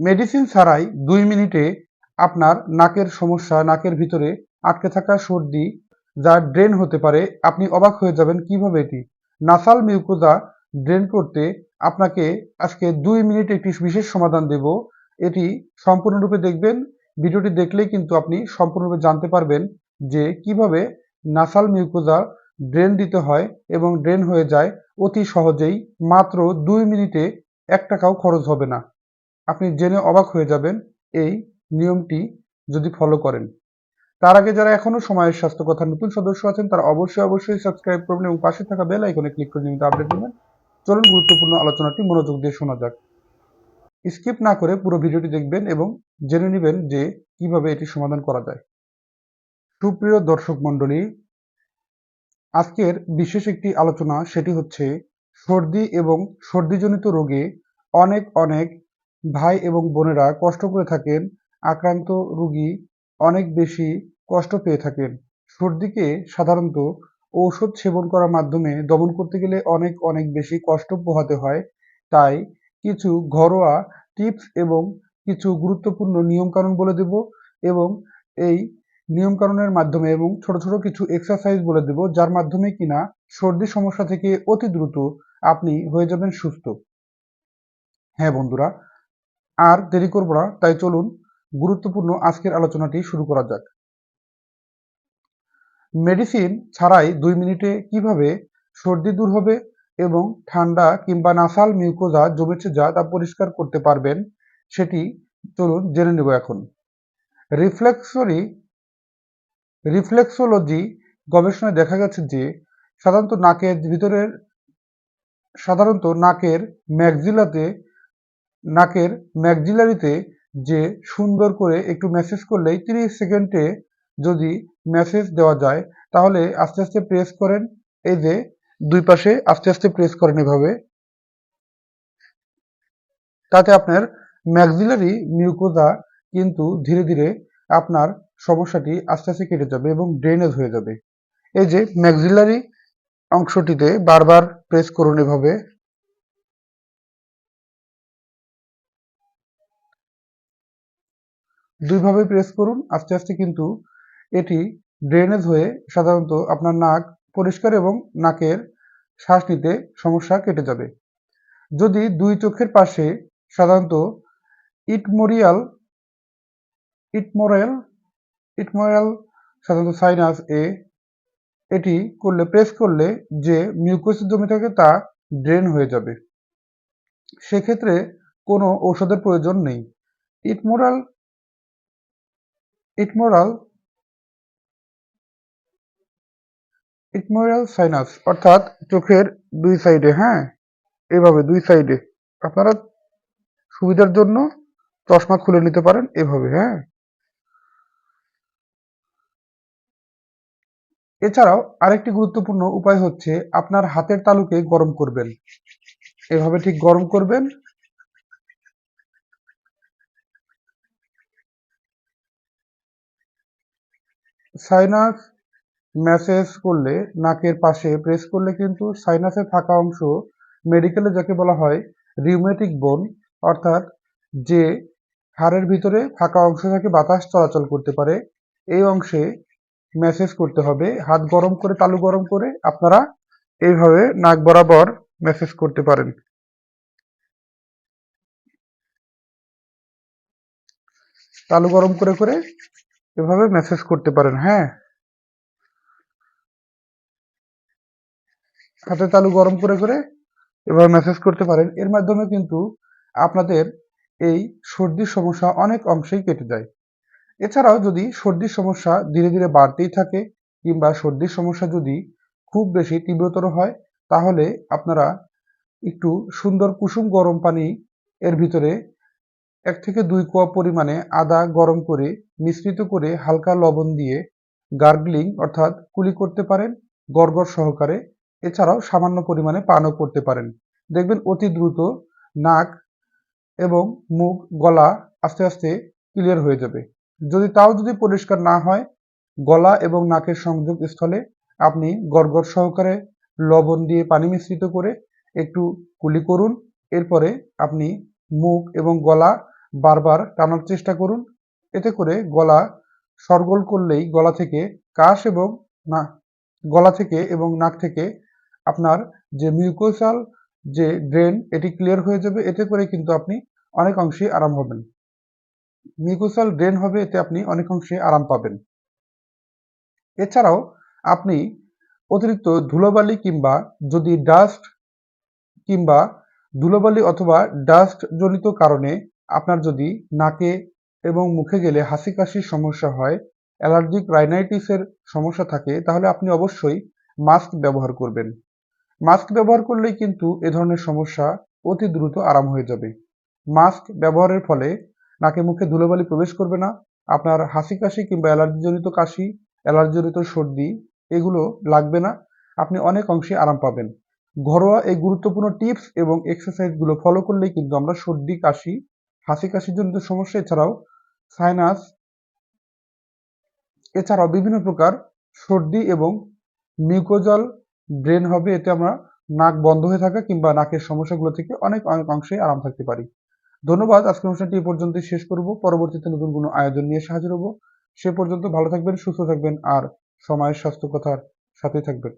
Medicine ছাড়াই দুই মিনিটে আপনার নাকের সমস্যা, নাকের ভিতরে আটকে থাকা সর্দি, যা ড্রেন হতে পারে। আপনি অবাক হয়ে যাবেন কীভাবে এটি। নাসাল মিউকোজা ড্রেন করতে আপনাকে আজকে দুই মিনিট একটি বিশেষ সমাধান দেব। এটি সম্পূর্ণরূপে দেখবেন। ভিডিওটি দেখলেই কিন্তু আপনি সম্পূর্ণরূপে জানতে পারবেন যে কীভাবে নাসাল মিউকোজা ড্রেন দিতে হয় এবং ড্রেন হয়ে যায় অতি সহজেই। মাত্র দুই মিনিটে এক টাকাও খরচ হবে না। আপনি জেনে অবাক হয়ে যাবেন এই নিয়মটি যদি ফলো করেন। তার আগে যারা এখনও সময়ের স্বাস্থ্য কথা নতুন সদস্য আছেন, তারা অবশ্যই অবশ্যই সাবস্ক্রাইব করবেন এবং পাশে থাকা বেল আইকনে ক্লিক করে নিয়মিত আপডেট নেবেন। চলুন গুরুত্বপূর্ণ আলোচনাটি মনোযোগ দিয়ে শোনা যাক। স্কিপ না করে পুরো ভিডিওটি দেখবেন এবং জেনে নেবেন যে কীভাবে এটি সমাধান করা যায়। সুপ্রিয় দর্শক মণ্ডলী, আজকের বিশেষ একটি আলোচনা সেটি হচ্ছে সর্দি এবং সর্দিজনিত রোগে অনেক অনেক ভাই এবং বোনেরা কষ্ট করে থাকেন, আক্রান্ত রোগী অনেক বেশি কষ্ট পেয়ে থাকেন। সর্দিকে সাধারণত ঔষধ সেবন করার মাধ্যমে দমন করতে গেলে অনেক অনেক বেশি কষ্ট পোহাতে হয়। তাই কিছু ঘরোয়া টিপস এবং কিছু গুরুত্বপূর্ণ নিয়মকানুন বলে দেব এবং এই নিয়মকানুনের মাধ্যমে এবং ছোট ছোট কিছু এক্সারসাইজ বলে দেব যার মাধ্যমে কিনা সর্দি সমস্যা থেকে অতি দ্রুত আপনি হয়ে যাবেন সুস্থ। হ্যাঁ বন্ধুরা আর দেরি করব না, তাই চলুন গুরুত্বপূর্ণ আজকের আলোচনাটি শুরু করা যাক। মেডিসিন ছাড়াই দুই মিনিটে কীভাবে সর্দি দূর হবে এবং ঠান্ডা কিংবা নাসাল মিউকোজা জমেছে যা তা পরিষ্কার করতে পারবেন, সেটি চলুন জেনে নেব এখন। রিফ্লেক্সরি, রিফ্লেক্সোলজি গবেষণায় দেখা গেছে যে সাধারণত নাকের ভিতরের, সাধারণত নাকের ম্যাকজিলাতে নাকের ম্যাকজিলারিতে যে সুন্দর করে একটু মেসেজ করলেই তিরিশ সেকেন্ডে যদি মেসেজ দেওয়া যায়, তাহলে আস্তে আস্তে প্রেস করেন। এই যে দুই পাশে আস্তে আস্তে প্রেস করেন এভাবে। তাতে আপনার ম্যাক্সিলারি মিউকোজা কিন্তু ধীরে ধীরে আপনার সমস্যাটি আস্তে আস্তে কেটে যাবে এবং ড্রেনেজ হয়ে যাবে। এই যে ম্যাক্সিলারি অংশটিতে বারবার প্রেস করুন এভাবে। দুইভাবে প্রেস করুন, আস্তে আস্তে কিন্তু এটি ড্রেনেজ হয়ে সাধারণত আপনার নাক পরিষ্কার এবং নাকের শ্বাস নিতে সমস্যা কেটে যাবে। যদি দুই চোখের পাশে সাধারণত ইটমোরিয়াল, ইটমোরাল ইটমোরাল সাধারণত সাইনাস এ এটি করলে প্রেস করলে যে মিউকোসিস জমে থাকে তা ড্রেন হয়ে যাবে। সেক্ষেত্রে কোনো ঔষধের প্রয়োজন নেই। ইটমোরাল ইটমোরাল ইটমোরাল সাইনাস অর্থাৎ চোখের দুই সাইডে হ্যাঁ? এভাবে, দুই সাইডে আপনারা সুবিধার জন্য চশমা খুলে নিতে পারেন এভাবে হ্যাঁ? এছাড়াও আরেকটি গুরুত্বপূর্ণ উপায় হচ্ছে, আপনার হাতের তালুকে গরম করবেন। এভাবে ঠিক গরম করবেন সাইনাস ম্যাসেজ করলে, নাকের পাশে প্রেস করলে কিন্তু সাইনাসে থাকা অংশ মেডিকেলে যাকে বলা হয় রিউমেটিক বোন অর্থাৎ যে হাড়ের ভিতরে ফাঁকা অংশ থেকে বাতাস চলাচল করতে পারে, এই অংশে ম্যাসেজ করতে হবে। হাত গরম করে, তালু গরম করে আপনারা এইভাবে নাক বরাবর ম্যাসেজ করতে পারেন। তালু গরম করে করে এভাবে মেসেজ করতে পারেন হ্যাঁ। হাতে তালু গরম করে করে এভাবে মেসেজ করতে পারেন। এর মাধ্যমে কিন্তু আপনাদের এই সর্দির সমস্যা অনেক অংশেই কেটে যায়। এছাড়াও যদি সর্দির সমস্যা ধীরে ধীরে বাড়তেই থাকে কিংবা সর্দির সমস্যা যদি খুব বেশি তীব্রতর হয়, তাহলে আপনারা একটু সুন্দর কুসুম গরম পানি এর ভিতরে এক থেকে দুই কোয়া পরিমাণে আদা গরম করে মিশ্রিত করে হালকা লবণ দিয়ে গার্গলিং অর্থাৎ কুলি করতে পারেন, গড়গড় সহকারে। এছাড়াও সামান্য পরিমাণে পানও করতে পারেন। দেখবেন অতি দ্রুত নাক এবং মুখ, গলা আস্তে আস্তে ক্লিয়ার হয়ে যাবে। যদি তাও যদি পরিষ্কার না হয়, গলা এবং নাকের সংযোগ স্থলে আপনি গড়গড় সহকারে লবণ দিয়ে পানি মিশ্রিত করে একটু কুলি করুন। এরপরে আপনি মুখ এবং গলা বারবার টানার চেষ্টা করুন। এতে করে গলা সরগোল করলেই গলা থেকে কাশ এবং না, গলা থেকে এবং নাক থেকে আপনার যে মিউকোসাল যে ড্রেন, এটি ক্লিয়ার হয়ে যাবে। এতে করে কিন্তু আপনি অনেক অংশে আরাম হবেন মিউকোসাল ড্রেন হবে, এতে আপনি অনেক অংশে আরাম পাবেন। এছাড়াও আপনি অতিরিক্ত ধুলোবালি কিংবা যদি ডাস্ট কিংবা ধুলোবালি অথবা ডাস্ট জনিত কারণে আপনার যদি নাকে এবং মুখে গেলে হাসি কাশির সমস্যা হয়, অ্যালার্জিক রাইনাইটিসের সমস্যা থাকে, তাহলে আপনি অবশ্যই মাস্ক ব্যবহার করবেন। মাস্ক ব্যবহার করলেই কিন্তু এ ধরনের সমস্যা অতি দ্রুত আরাম হয়ে যাবে। মাস্ক ব্যবহারের ফলে নাকে মুখে ধুলোবালি প্রবেশ করবে না, আপনার হাসি কাশি কিংবা অ্যালার্জিজনিত কাশি, অ্যালার্জিজনিত সর্দি এগুলো লাগবে না, আপনি অনেক অংশে আরাম পাবেন। ঘরোয়া এই গুরুত্বপূর্ণ টিপস এবং এক্সারসাইজগুলো ফলো করলেই কিন্তু আমরা সর্দি, কাশি হাসি কাশির জনিত সমস্যা, এছাড়াও সাইনাস এছাড়াও বিভিন্ন প্রকার সর্দি এবং মিউকোজাল ড্রেন হবে, এতে আমরা নাক বন্ধ হয়ে থাকা কিংবা নাকের সমস্যাগুলো থেকে অনেক অনেক অংশে আরাম থাকতে পারি। ধন্যবাদ, আজকের অনুষ্ঠানটি এ পর্যন্তই শেষ করব। পরবর্তীতে নতুন কোনো আয়োজন নিয়ে সাহায্য হব। সে পর্যন্ত ভালো থাকবেন, সুস্থ থাকবেন, আর সময়ের স্বাস্থ্য কথার সাথে থাকবেন।